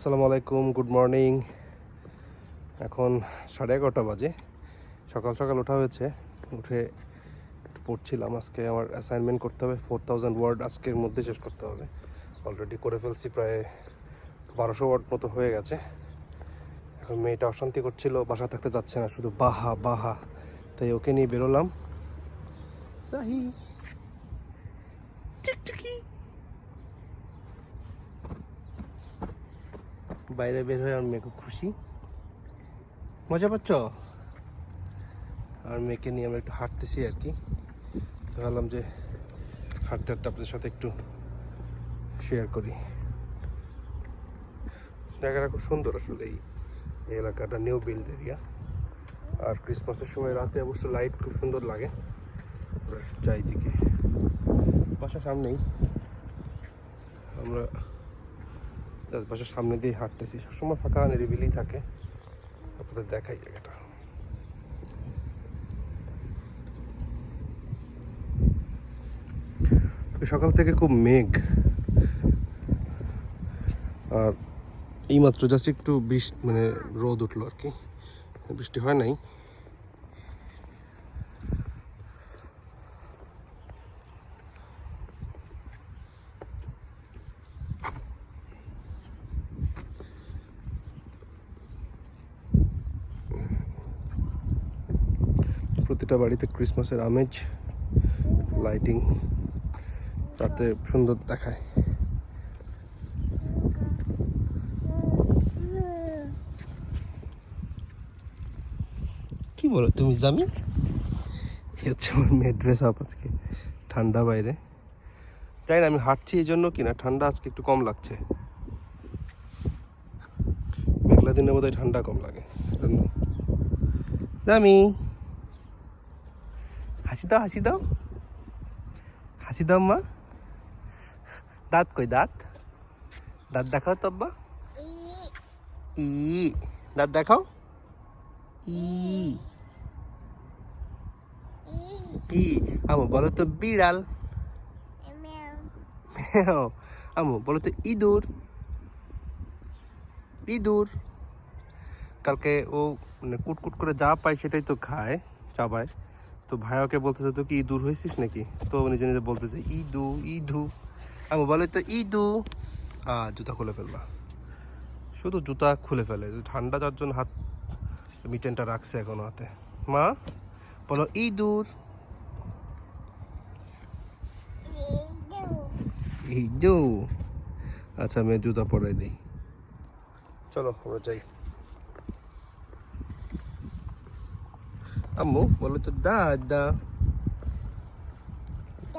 আসসালামু আলাইকুম good morning এখন সাড়ে এগারোটা বাজে। সকাল সকাল ওঠা হয়েছে। উঠে পড়ছিলাম। আজকে আমার অ্যাসাইনমেন্ট করতে হবে। ফোর থাউজেন্ড ওয়ার্ড আজকের মধ্যে শেষ করতে হবে। অলরেডি করে ফেলছি প্রায় বারোশো ওয়ার্ড মতো হয়ে গেছে। এখন মেয়েটা অশান্তি করছিল বাসা থাকতে যাচ্ছে না, শুধু বাহা বাহা। তাই ওকে নিয়ে বেরোলাম। চাহি বাইরে বের হয়ে আমার মেয়ে খুব খুশি। মজা পাচ্ছ? আর মেয়েকে নিয়ে আমরা একটু হাঁটতেছি আর কি। ভাবলাম যে হাঁটতে হাঁটতে আপনাদের সাথে একটু শেয়ার করি। জায়গাটা খুব সুন্দর আসলে এই এলাকাটা নিউ বিল্ড এরিয়া আর ক্রিসমাসের সময় রাতে অবশ্য লাইট খুব সুন্দর লাগে। চারিদিকে বাসার সামনেই। আমরা জাস্ট বাসার সামনে দিয়ে হাঁটতেছি। সবসময় ফাঁকা নিরিবিলি থাকে। আপনাদের দেখাই জায়গাটা। সকাল থেকে খুব মেঘ। আর এইমাত্র জাস্ট একটু বৃষ্টি মানে রোদ উঠল আর কি। বৃষ্টি হয় নাই। প্রতিটা বাড়িতে ক্রিসমাসের আমেজ লাইটিং তাতে সুন্দর দেখায়। কি বলো তুমি জামি এই হচ্ছে আমার মেয়ের ড্রেস আপ আজকে, ঠান্ডা বাইরে। জানি না, আমি হাঁটছি এই জন্য কিনা, ঠান্ডা আজকে একটু কম লাগছে। মেঘলা দিনের বোধহয় ঠান্ডা কম লাগে জামি হাসি দাও হাসি দাও হাসি দাও মা? দাঁত কই, দাঁত? দাঁত দেখাও তো আব্বা। ই, দাঁত দেখাও। ই। কি আমু বলো তো বিড়াল। আমু বলো তো ইঁদুর। ইঁদুর। কালকে ও মানে কুটকুট করে যা পায় সেটাই তো খায়, চাবায়। তো ভাই ওকে বলতেছে তো কি ইঁদুর হয়েছিস নাকি? তো নিজে নিজে বলতেছে, ইদু ইদু। আমি বলে, তো ইদু। আ, জুতা খুলে ফেলবা। শুধু জুতা খুলে ফেলে ঠান্ডা যার জন্য হাত মিটেনটা রাখছে এখনও হাতে। মা? বলো, ইঁদুর। ইদু। আচ্ছা আমি জুতা পরাই দিই। চলো, আমরা যাই। আম্মু বলো তো দাদা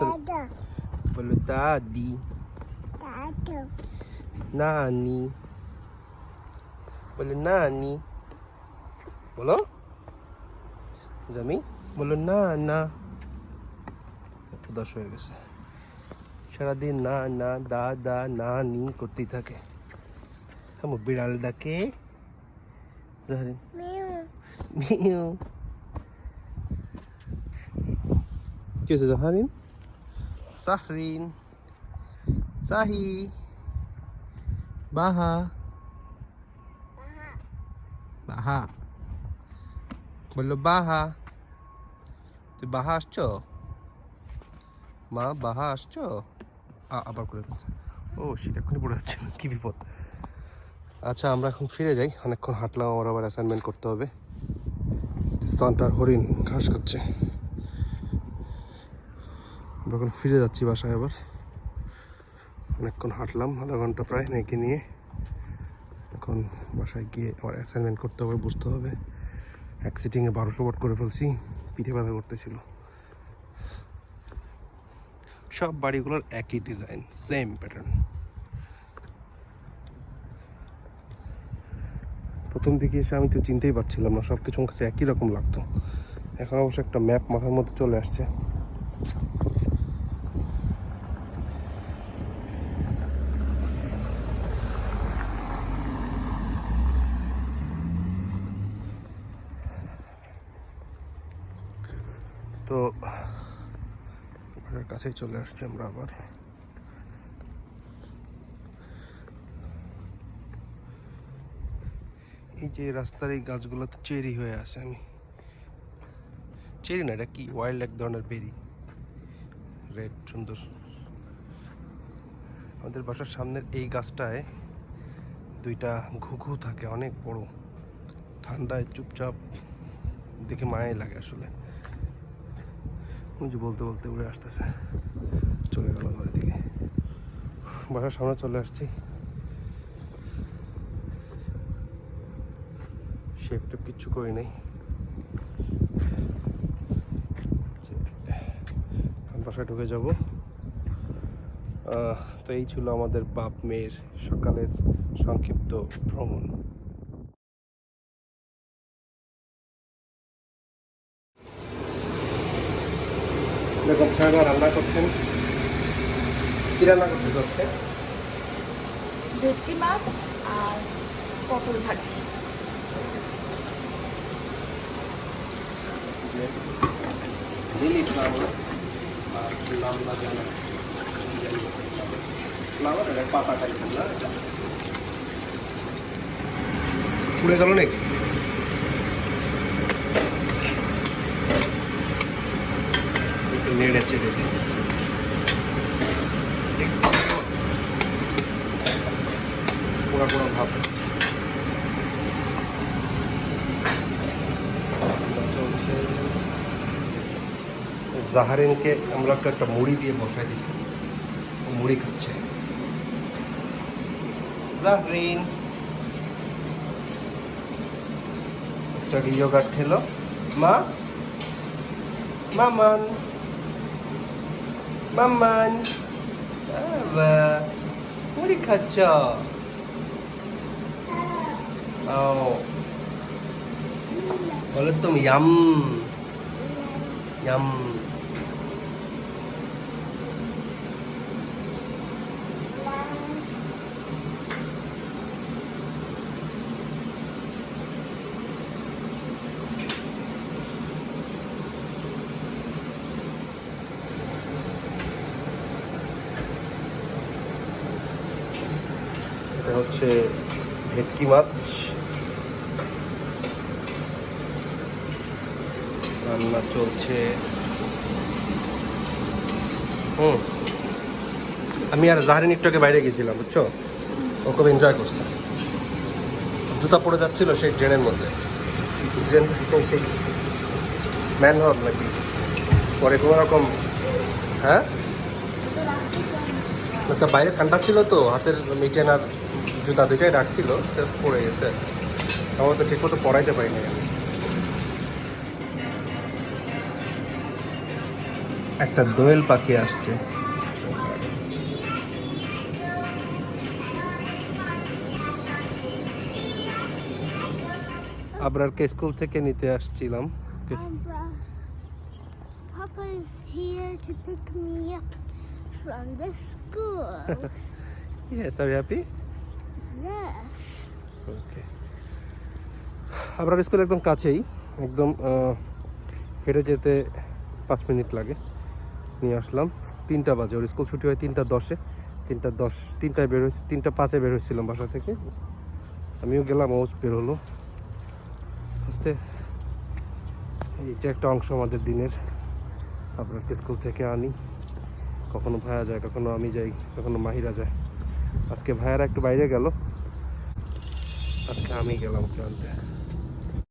Dada, বলো দাদি dada, নানি বলো নানি বলো জামি বলো না না দশ হয়ে গেছে। সারাদিন না না দাদা নানি করতেই থাকে। আমার বিড়াল ডাকে মিউ। কি হয়েছে জাহারিন সাহরিন সাহি বাহা বাহা বলল, বাহা। তুই বাহা আসছো? মা, বাহা আসছো? আবার করে ফেলছে। ও সেটা এক্ষুনি পড়ে যাচ্ছে। কি বিপদ? আচ্ছা আমরা এখন ফিরে যাই। অনেকক্ষণ হাঁটলাম আমার আবার অ্যাসাইনমেন্ট করতে হবে। সান্টার হরিণ, ঘাস খাচ্ছে। আমরা এখন ফিরে যাচ্ছি বাসায় আবার। অনেকক্ষণ হাঁটলাম, আধা ঘণ্টা প্রায় মেয়েকে নিয়ে। এখন বাসায় গিয়ে আমার অ্যাসাইনমেন্ট করতে হবে, বুঝতে হবে। এক সিটিংয়ে বারোশো ওয়াট করে ফেলছি, পিঠে ব্যথা করতেছিল। সব বাড়িগুলোর একই ডিজাইন সেম প্যাটার্ন প্রথম দিকে এসে আমি তো চিনতেই পারছিলাম না সব কিছু কাছে একই রকম লাগতো। এখন অবশ্য একটা ম্যাপ মাথার মধ্যে চলে আসছে। তো ঘরের কাছেই চলে আসছি আমরা আবার। এই যে রাস্তার এই গাছগুলোতে চেরি হয়ে আছে আমি। চেরি না, এটা কি? ওয়াইল্ড এক ধরনের বেরি। রেড সুন্দর। আমাদের বাসার সামনের এই গাছটায় দুইটা ঘুঘু থাকে, অনেক বড়। ঠান্ডায় চুপচাপ দেখে মায়াই লাগে আসলে। ওই যে বলতে বলতে উড়ে আসতেছে। চলে গেল ঘরের দিকে। বাসার সামনে চলে আসছি। সে শেপটা কিচ্ছু করি নাই। বাসায় ঢুকে যাব। তো এই ছিল আমাদের বাপ মেয়ের সকালের সংক্ষিপ্ত ভ্রমণ। দেখুন সাহেব রান্না করছেন। কি রান্না করতেছ আজকে? ভেটকি মাছ আর পটল ভাজি। লিলি ফ্লাওয়ার আর লামলা জানা পাতা টাইপের না? পুড়ে গেল নাকি একটু জাহারিনকে আমরা একটু একটা মুড়ি দিয়ে বসাই দিছি। মুড়ি খাচ্ছে। একটা খেলো মা। মামান মামান বাবা মুড়ি খাচ্ছ ও বলো তুমি ইয়াম ইয়াম এটা হচ্ছে ভেটকি মাছ। রান্না চলছে। হুম। আমি আর জাহারিন একটু বাইরে গেছিলাম বুঝছ? ও খুব এনজয় করছে। জুতা পড়ে যাচ্ছিল সেই ড্রেনের মধ্যে। ড্রেন সেই ম্যান হল নাকি? পরে কোনো রকম হ্যাঁ? তা বাইরে ঠান্ডা ছিল তো হাতের মিটেন আর জুতা দুইটাই রাখছিল জাস্ট পড়ে গেছে আমার তো ঠিক মতো পড়াইতে পারিনি আমি একটা দোয়েল পাখি আসছে আবরারকে স্কুল থেকে নিতে আসছিলাম Papa, Papa is here to pick me up from the school. Yes R happy yes. Okay Abrar school একদম কাছেই, একদম হেঁটে যেতে পাঁচ মিনিট লাগে। নিয়ে আসলাম। তিনটা বাজে, ওর স্কুল ছুটি হয় তিনটা দশে। তিনটা দশ, তিনটায় বের হয়েছি, তিনটা পাঁচে বের হয়েছিলাম বাসা থেকে। আমিও গেলাম, ও বের হলো। আস্তে। এইটা একটা অংশ আমাদের দিনের। আপনাকে স্কুল থেকে আনি। কখনো ভাইয়া যায়, কখনো আমি যাই, কখনো মাহিরা যায়। আজকে ভাইয়ারা একটু বাইরে গেল। আজকে আমি গেলাম ওকে আনতে